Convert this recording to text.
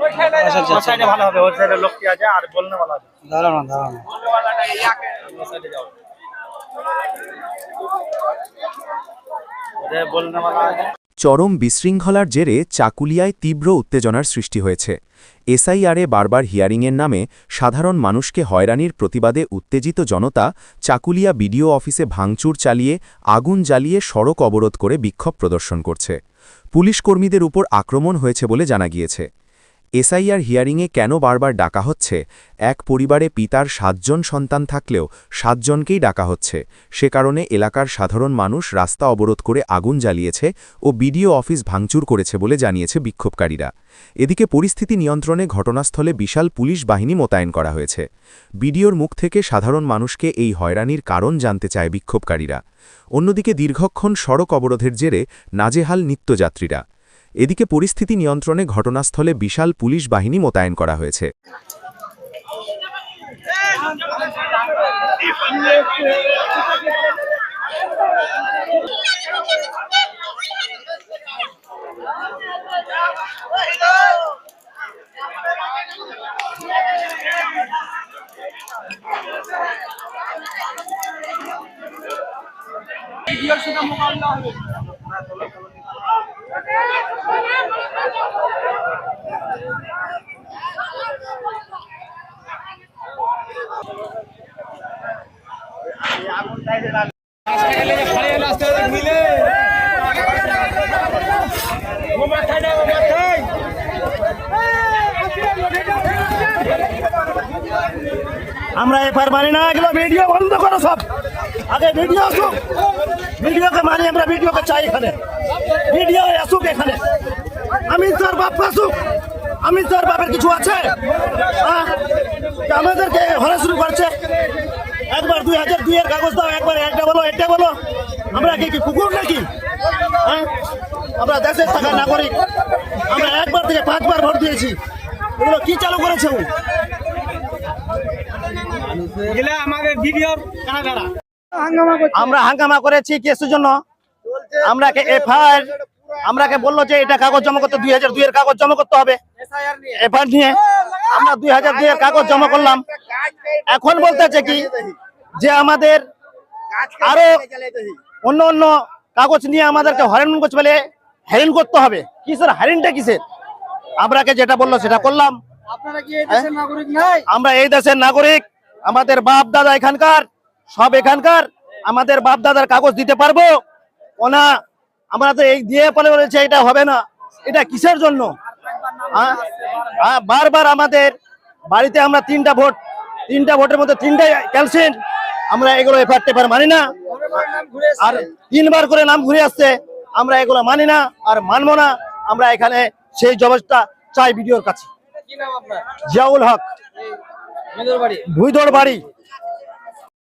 আচ্ছা, আচ্ছা, আচ্ছা। চরম বিশৃঙ্খলার জেরে চাকুলিয়ায় তীব্র উত্তেজনার সৃষ্টি হয়েছে। এসআইআরে বারবার হিয়ারিংয়ের নামে সাধারণ মানুষকে হয়রানির প্রতিবাদে উত্তেজিত জনতা চাকুলিয়া বিডিও অফিসে ভাঙচুর চালিয়ে আগুন জ্বালিয়ে সড়ক অবরোধ করে বিক্ষোভ প্রদর্শন করছে। পুলিশ কর্মীদের উপর আক্রমণ হয়েছে বলে জানা গিয়েছে। এসআইআর হিয়ারিংয়ে কেন বারবার ডাকা হচ্ছে? এক পরিবারে পিতার সাতজন সন্তান থাকলেও সাতজনকেই ডাকা হচ্ছে। সে কারণে এলাকার সাধারণ মানুষ রাস্তা অবরোধ করে আগুন জ্বালিয়েছে ও বিডিও অফিস ভাঙচুর করেছে বলে জানিয়েছে বিক্ষোভকারীরা। এদিকে পরিস্থিতি নিয়ন্ত্রণে ঘটনাস্থলে বিশাল পুলিশ বাহিনী মোতায়েন করা হয়েছে। বিডিওর মুখ থেকে সাধারণ মানুষকে এই হয়রানির কারণ জানতে চায় বিক্ষোভকারীরা। অন্যদিকে দীর্ঘক্ষণ সড়ক অবরোধের জেরে নাজেহাল নিত্যযাত্রীরা। এদিকে পরিস্থিতি নিয়ন্ত্রণে ঘটনাস্থলে বিশাল পুলিশ বাহিনী মোতায়েন করা হয়েছে। আমরা এফআর মানি না, এগুলো ভিডিও বন্ধ করো সব। আগে ভিডিও আসুক। ভিডিওকে মানি আমরা ভিডিওকে চাই এখানে। ভিডিও আসুক এখানে। আমিন স্যার বাপ আসুক আমিন স্যার বাপের কিছু আছে? হ্যাঁ? আমাদেরকে হরা শুরু করছে। একবার দুই হাজার দুইয়ের কাগজ দাও একবার একটা বলো একটা বলো। আমরা কি কি কুকুর নাকি? হ্যাঁ আমরা দেশের থাকা নাগরিক। আমরা একবার থেকে পাঁচবার ভোট দিয়েছি। এগুলো কি চালু করেছে ও? আমাদের ভিডিওর কানা আমরা হাঙ্গামা করেছি। কেসের জন্য। আমরাকে এফআইআর আমরাকে বলল যে এটা কাগজ জমা করতে দুই হাজার দুইয়ের কাগজ জমা করতে হবে। এফআইআর নিয়ে। আমরা দুই হাজার দুইয়ের কাগজ জমা করলাম। এখন বলতেছে কি যে আমাদের আরও অন্য অন্য কাগজ নিয়ে আমাদেরকে হরেন করছে বলে হেরিন করতে হবে। কিসের হারিনটা কিসের? আমরাকে যেটা বলল সেটা করলাম। আমরা এই দেশের নাগরিক। আমাদের বাপ দাদা এখানকার সব এখানকার। আমাদের বাপ দাদার কাগজ দিতে পারব? ওনা আমরা তো এই দিয়ে পরে বলেছে এটা হবে না। এটা কিসের জন্য? হ্যাঁ? হ্যাঁ, বারবার আমাদের বাড়িতে আমরা তিনটা ভোট তিনটা ভোটের মধ্যে তিনটাই ক্যালসিন আমরা এগুলো এফার টেফার মানি না। আর তিনবার করে নাম ঘুরে আসছে আমরা এগুলো মানি না আর মানবো না। আমরা এখানে সেই জবাবটা চাই ভিডিওর কাছে। জিয়াউল হক ভুইদর বাড়ি